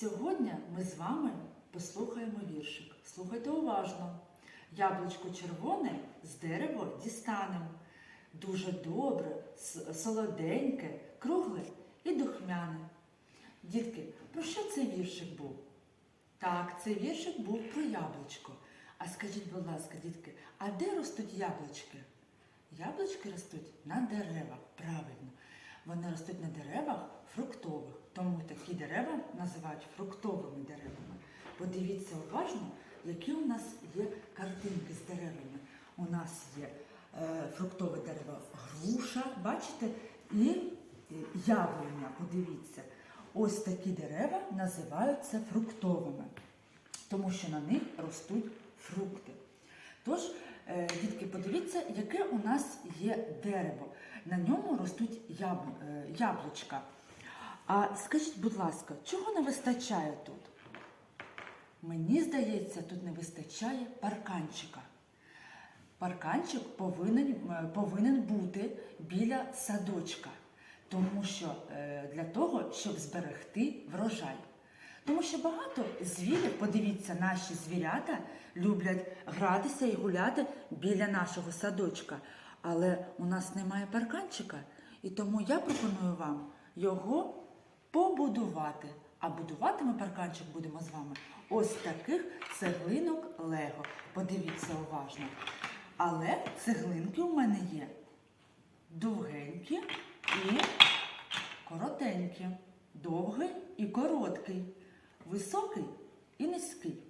Сьогодні ми з вами послухаємо віршик. Слухайте уважно. Яблучко червоне з дерева дістанемо. Дуже добре, солоденьке, кругле і духмяне. Дітки, про що цей віршик був? Так, цей віршик був про яблучко. А скажіть, будь ласка, дітки, а де ростуть яблучки? Яблучки ростуть на деревах, правильно. Вони ростуть на деревах фруктових, тому такі дерева називають фруктовими деревами. Подивіться уважно, які у нас є картинки з деревами. У нас є е, фруктове дерево груша, бачите, і е, яблуня, подивіться. Ось такі дерева називаються фруктовими, тому що на них ростуть фрукти. Тож, е, дітки, подивіться, яке у нас є дерево. На ньому ростуть яб- е, яблучка. А скажіть, будь ласка, чого не вистачає тут? Мені здається, тут не вистачає парканчика. Парканчик повинен, е, повинен бути біля садочка, тому що е, для того, щоб зберегти врожай. Тому що багато звірів, подивіться, наші звірята люблять гратися і гуляти біля нашого садочка. Але у нас немає парканчика, і тому я пропоную вам його побудувати. А будувати ми парканчик будемо з вами ось таких цеглинок Лего. Подивіться уважно. Але цеглинки у мене є довгенькі і коротенькі, довгий і короткий, високий і низький.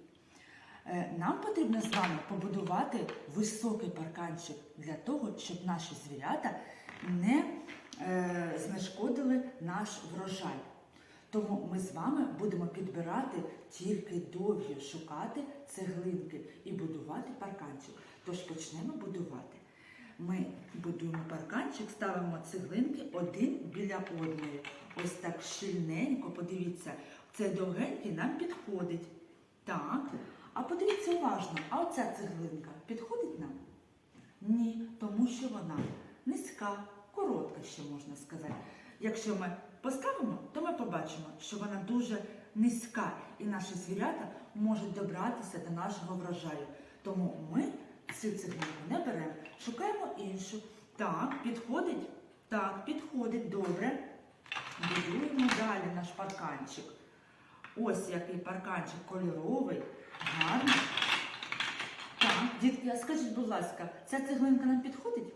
Е, Нам потрібно з вами побудувати високий парканчик для того, щоб наші звірята не е, знешкодили наш врожай. Тому ми з вами будемо підбирати тільки довгі, шукати цеглинки і будувати парканчик. Тож почнемо будувати. Ми будуємо парканчик, ставимо цеглинки один біля одної. Ось так щільненько, подивіться, цей довгенький нам підходить. Так. А подивіться уважно, а оця цеглинка підходить нам? Ні, тому що вона низька, коротка, ще можна сказати. Якщо ми поставимо, то ми побачимо, що вона дуже низька, і наші звірята можуть добратися до нашого врожаю. Тому ми цю цеглинку не беремо, шукаємо іншу. Так, підходить? Так, підходить, добре. Будуємо далі наш парканчик. Ось який парканчик кольоровий, гарний. Так, дітки, а скажіть, будь ласка, ця цеглинка нам підходить?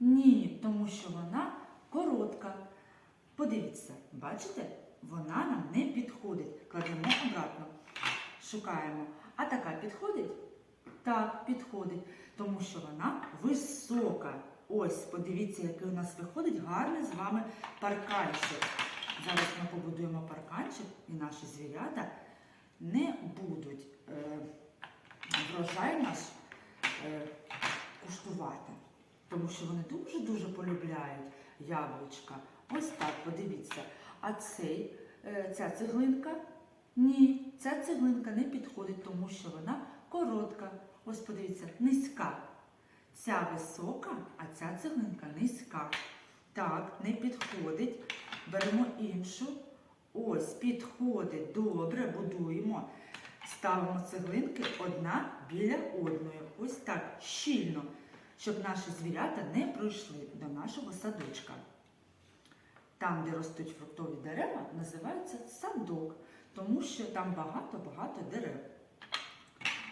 Ні, тому що вона коротка. Подивіться, бачите, вона нам не підходить. Кладемо обратно, шукаємо. А така підходить? Так, підходить, тому що вона висока. Ось, подивіться, який у нас виходить гарний з вами парканчик. Зараз ми побудуємо парканчик, і наші звірята не будуть е, врожай наш е, куштувати, тому що вони дуже-дуже полюбляють яблучка. Ось так, подивіться. А цей, е, ця цеглинка? Ні, ця цеглинка не підходить, тому що вона коротка. Ось подивіться, низька. Ця висока, а ця цеглинка низька. Так, не підходить. Беремо іншу. Ось, підходить. Добре, будуємо. Ставимо цеглинки одна біля одної. Ось так, щільно, щоб наші звірята не пройшли до нашого садочка. Там, де ростуть фруктові дерева, називається садок, тому що там багато-багато дерев.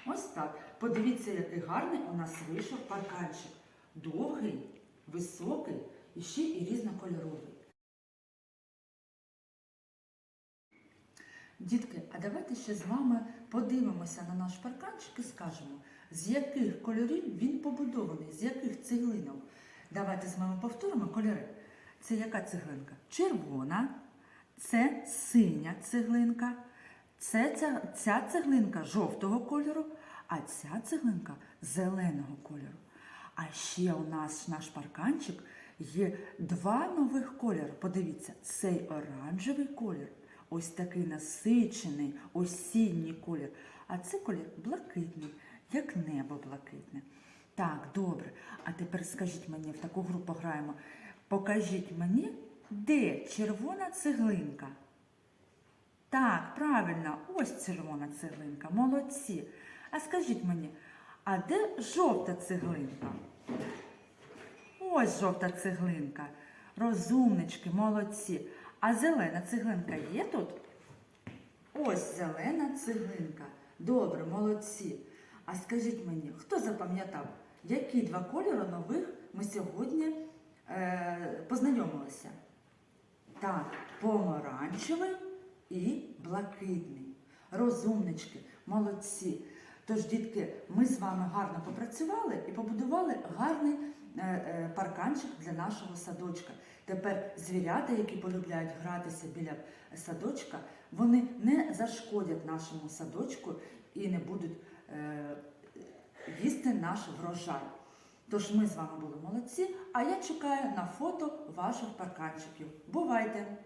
Ось так. Подивіться, який гарний у нас вийшов парканчик. Довгий, високий і ще і різнокольоровий. Дітки, а давайте ще з вами подивимося на наш парканчик і скажемо, з яких кольорів він побудований, з яких цеглинок. Давайте з вами повторимо кольори. Це яка цеглинка? Червона, це синя цеглинка, це ця, ця цеглинка жовтого кольору, а ця цеглинка зеленого кольору. А ще у нас наш парканчик є два нових кольори. Подивіться, цей оранжевий колір, ось такий насичений осінній колір. А це колір блакитний, як небо блакитне. Так, добре. А тепер скажіть мені, в таку гру пограємо. Покажіть мені, де червона цеглинка. Так, правильно, ось червона цеглинка, молодці. А скажіть мені, а де жовта цеглинка? Ось жовта цеглинка. Розумнички, молодці. А зелена цеглинка є тут? Ось зелена цеглинка. Добре, молодці. А скажіть мені, хто запам'ятав, які два кольори нових ми сьогодні познайомилися? Так, помаранчевий і блакитний. Розумнички, молодці. Тож, дітки, ми з вами гарно попрацювали і побудували гарний е, е, парканчик для нашого садочка. Тепер звірята, які полюбляють гратися біля садочка, вони не зашкодять нашому садочку і не будуть е, їсти наш врожай. Тож ми з вами були молодці, а я чекаю на фото ваших парканчиків. Бувайте!